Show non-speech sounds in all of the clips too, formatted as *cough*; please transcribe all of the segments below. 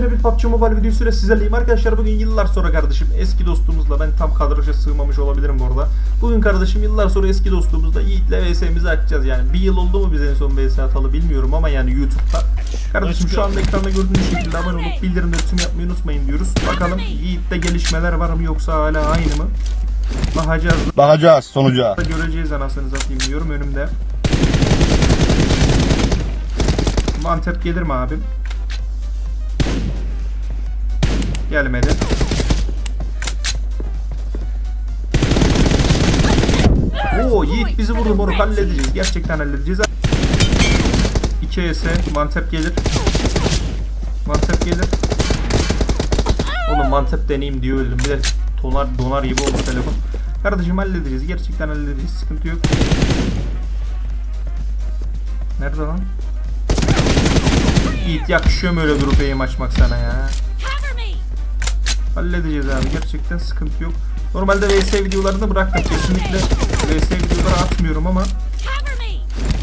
Yepyeni bir PUBG Mobile videosuyla sizlerleyim arkadaşlar bugün yıllar sonra kardeşim eski dostumuzla ben tam kadraja sığmamış olabilirim bu arada. Bugün kardeşim yıllar sonra eski dostluğumuzla Yiğit'le VS'mizi açacağız yani. Bir yıl oldu mu biz en son VS atalı bilmiyorum ama yani YouTube'da. Kardeşim şu anda ekranda gördüğünüz şekilde abone olup bildirimleri tüm yapmayı unutmayın diyoruz. Bakalım Yiğit'te gelişmeler var mı yoksa hala aynı mı? Bakacağız Bakacağız sonuca. göreceğiz anasını satayım diyorum önümde. Mantep gelir mi abim? Gelmedi. Oo Yiğit bizi vurdu moruk halledeceğiz. Gerçekten halledeceğiz. 2 ES mantep gelir. Mantep gelir. Oğlum mantep deneyeyim diye öldüm. Bir de donar, donar gibi oldu telefon. Kardeşim halledeceğiz. Gerçekten halledeceğiz. Sıkıntı yok. Nerede lan? Yiğit yakışıyor mu öyle aim açmak sana ya? Halledeceğiz abi. Gerçekten sıkıntı yok. Normalde VS videolarını bıraktım. Kesinlikle VS videoları atmıyorum ama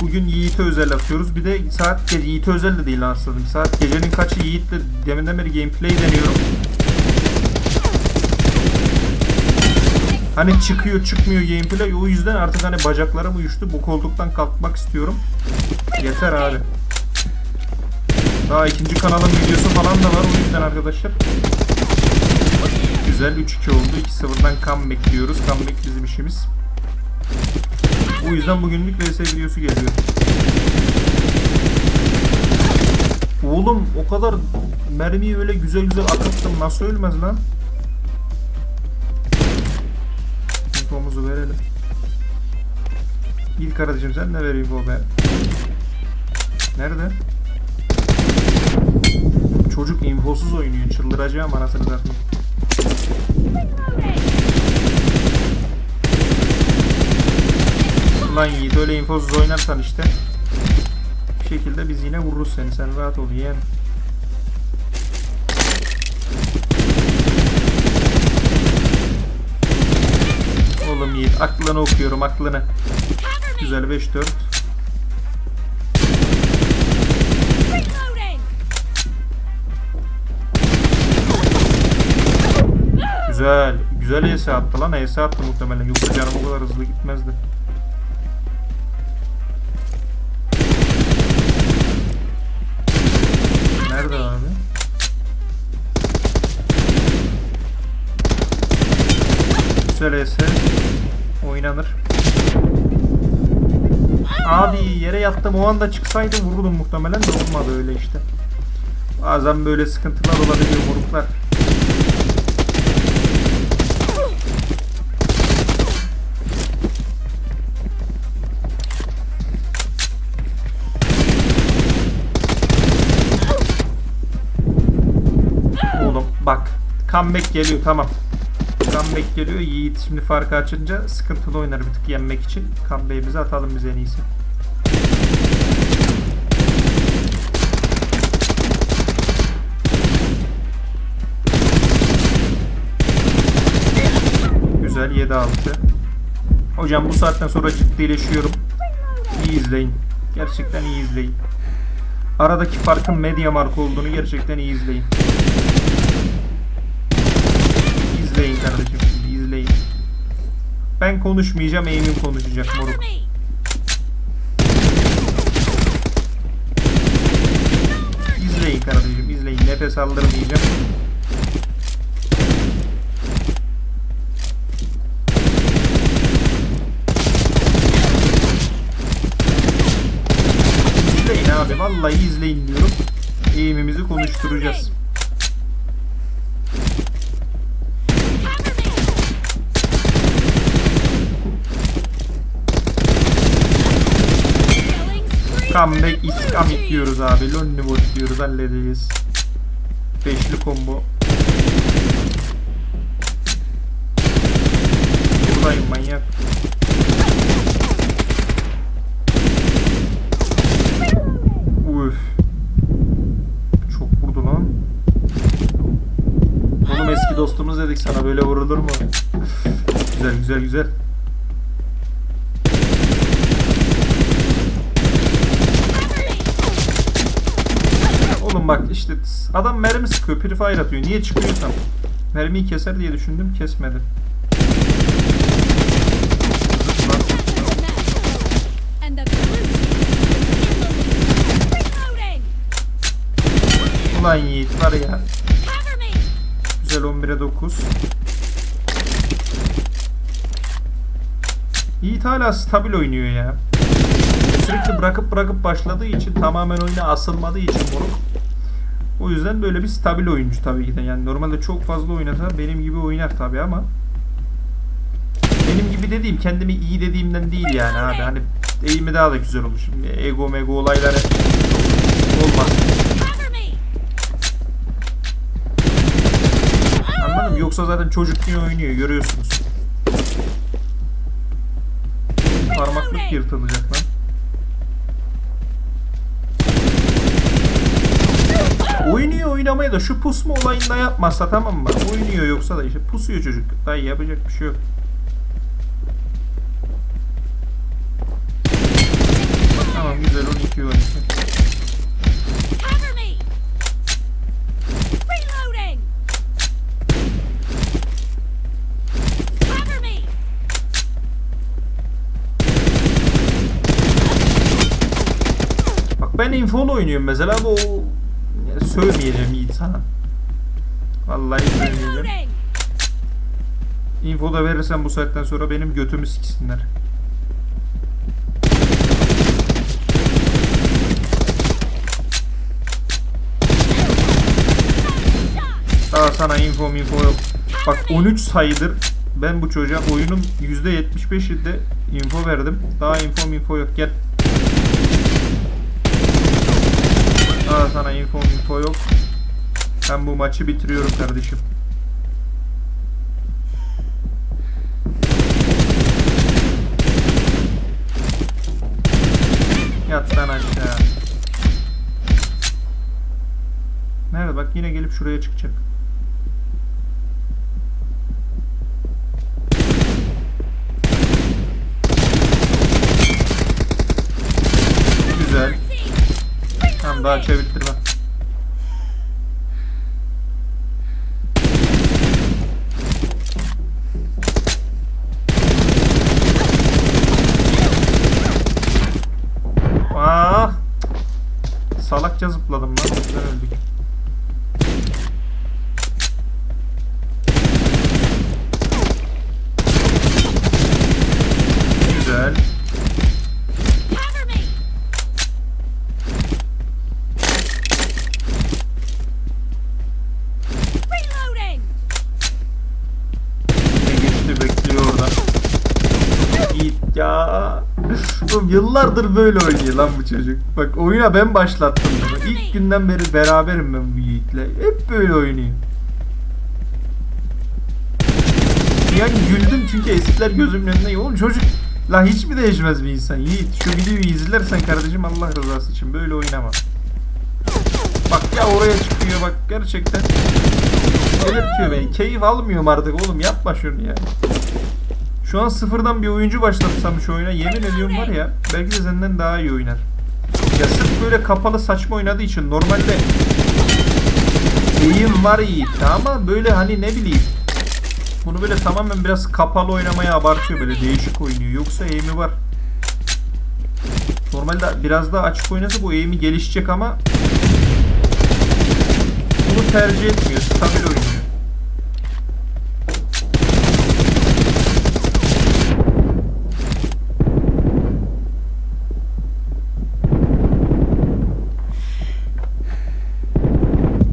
bugün Yiğit'e özel atıyoruz. Bir de saat gece Yiğit'e özel de değil aslında. Saat gecenin kaçı Yiğit'le deminden beri gameplay deniyorum. Hani çıkıyor çıkmıyor gameplay o yüzden artık hani bacaklarım uyuştu. Bu koltuktan kalkmak istiyorum. Yeter abi. Daha ikinci kanalın videosu falan da var o yüzden arkadaşlar. Güzel 3-2 oldu. 2-0'dan comeback diyoruz. Comeback bizim işimiz. Bu yüzden bugünlük VS videosu geliyor. Oğlum o kadar mermiyi öyle güzel güzel akıttım. Nasıl ölmez lan? Infomuzu verelim. İlk kardeşim sen de ver info be. Nerede? Çocuk infosuz oynuyor. Çıldıracağım anasını satayım. Ulan Yiğit öyle infosuz oynarsan işte bir şekilde biz yine vururuz seni. Sen rahat ol yeğen. Oğlum Yiğit aklını okuyorum aklını. Güzel 5-4. Güzel. Güzel ES attı lan. ES attı muhtemelen. Yoksa canım o kadar hızlı gitmezdi. Nerede abi? Güzel ES. Oynanır. Abi yere yattım o anda çıksaydı vururdum muhtemelen de olmadı öyle işte. Bazen böyle sıkıntılar olabiliyor moruklar. Comeback geliyor tamam. Comeback geliyor. Yiğit şimdi farkı açınca sıkıntılı oynar bir tık yenmek için. Comeback'imizi atalım biz en iyisi. Güzel 7-6. Hocam bu saatten sonra ciddileşiyorum. İyi izleyin. Gerçekten iyi izleyin. Aradaki farkın medya marka olduğunu gerçekten iyi izleyin. İzleyin kardeşim şimdi izleyin. Ben konuşmayacağım, Emin konuşacak moruk. İzleyin kardeşim, izleyin. Nefes aldırmayacağım. İzleyin abi, vallahi izleyin diyorum. Eğimimizi konuşturacağız. Comeback iskamit diyoruz abi. Lonely boy diyoruz halledeceğiz. Beşli combo. Buradayım manyak. Uf. Çok vurdu lan. Oğlum eski dostumuz dedik sana böyle vurulur mu? güzel güzel güzel. Oğlum bak işte adam mermi sıkıyor, prefire atıyor. Niye çıkıyorsam? Mermiyi keser diye düşündüm, kesmedi. Ulan Yiğit var ya. Güzel 11'e 9. Yiğit hala stabil oynuyor ya. Sürekli bırakıp bırakıp başladığı için tamamen oyuna asılmadığı için moruk. O yüzden böyle bir stabil oyuncu tabii ki de. Yani normalde çok fazla oynasa benim gibi oynar tabii ama benim gibi dediğim kendimi iyi dediğimden değil yani abi. Hani eğimi daha da güzel olur. Şimdi ego mego olayları olmaz. Mı? Yoksa zaten çocuk gibi oynuyor görüyorsunuz. Parmaklık yırtılacak lan. Oynamaya da şu pusma olayında yapmazsa tamam mı? Oynuyor yoksa da işte pusuyor çocuk. Dayı yapacak bir şey yok. Tamam güzel 12 12. Cover me. Reloading. Cover me. Bak ben infolu oynuyorum mesela bu yani sövmeyeceğim Yiğit sana. Vallahi sövmeyeceğim. Info da verirsen bu saatten sonra benim götümü siksinler. Daha sana info info yok. Bak 13 sayıdır ben bu çocuğa oyunun %75'inde info verdim. Daha info info yok. Gel. Daha sana info info yok. Ben bu maçı bitiriyorum kardeşim. Yat lan aşağı. Nerede bak yine gelip şuraya çıkacak. Güzel. Tamam daha çevirttirme. Ya. Oğlum yıllardır böyle oynuyor lan bu çocuk. Bak oyuna ben başlattım bunu. İlk günden beri beraberim ben bu Yiğit'le. Hep böyle oynuyor. Yani güldüm çünkü eskiler gözümün önünde. Oğlum çocuk la hiç mi değişmez bir insan? Yiğit şu videoyu izlersen kardeşim Allah rızası için böyle oynama. Bak ya oraya çıkıyor bak gerçekten. Delirtiyor beni. Keyif almıyorum artık oğlum yapma şunu ya. Şu an sıfırdan bir oyuncu başlatsam şu oyuna yemin ediyorum var ya belki de senden daha iyi oynar. Ya sırf böyle kapalı saçma oynadığı için normalde eğim var iyi ama böyle hani ne bileyim bunu böyle tamamen biraz kapalı oynamaya abartıyor böyle değişik oynuyor yoksa eğimi var. Normalde biraz daha açık oynasa bu eğimi gelişecek ama bunu tercih etmiyor. Stabil oynuyor.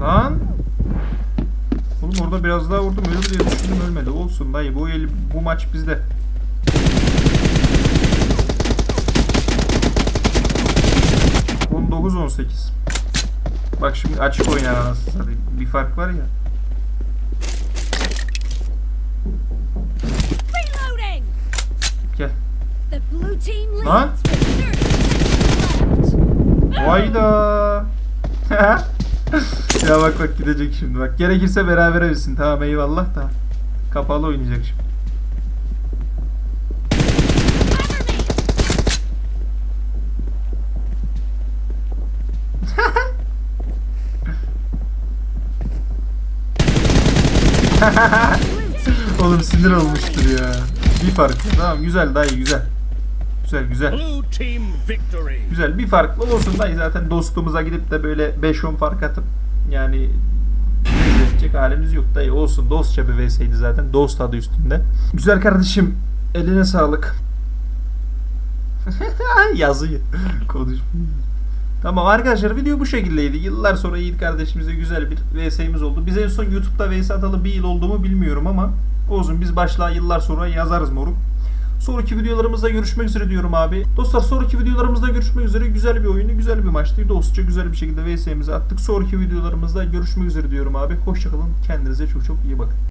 Lan. Oğlum orada biraz daha vurdum ölür diye düşündüm ölmedi. Olsun dayı bu el, bu maç bizde. On dokuz on sekiz. Bak şimdi açık oynar anasını satayım. Bir fark var ya. Gel. Lan. with 30 seconds left. Vayda. *laughs* *laughs* ya bak bak gidecek şimdi bak. Gerekirse beraber evsin. Tamam eyvallah da. Kapalı oynayacak şimdi. *laughs* Oğlum sinir olmuştur ya. Bir fark. Tamam güzel daha iyi güzel. Güzel güzel. Güzel bir farklı olsun dayı zaten dostumuza gidip de böyle 5-10 fark atıp yani edecek halimiz yok dayı olsun dostça bir vs'ydi zaten dost adı üstünde. Güzel kardeşim eline sağlık. *laughs* Yazıyı konuş. Tamam arkadaşlar video bu şekildeydi. Yıllar sonra Yiğit kardeşimize güzel bir VS'imiz oldu. Biz en son YouTube'da VS atalı bir yıl oldu mu bilmiyorum ama olsun biz başlığa yıllar sonra yazarız moruk. Sonraki videolarımızda görüşmek üzere diyorum abi. Dostlar sonraki videolarımızda görüşmek üzere. Güzel bir oyunu, güzel bir maçtı. Dostça güzel bir şekilde VS'imizi attık. Sonraki videolarımızda görüşmek üzere diyorum abi. Hoşçakalın. Kendinize çok çok iyi bakın.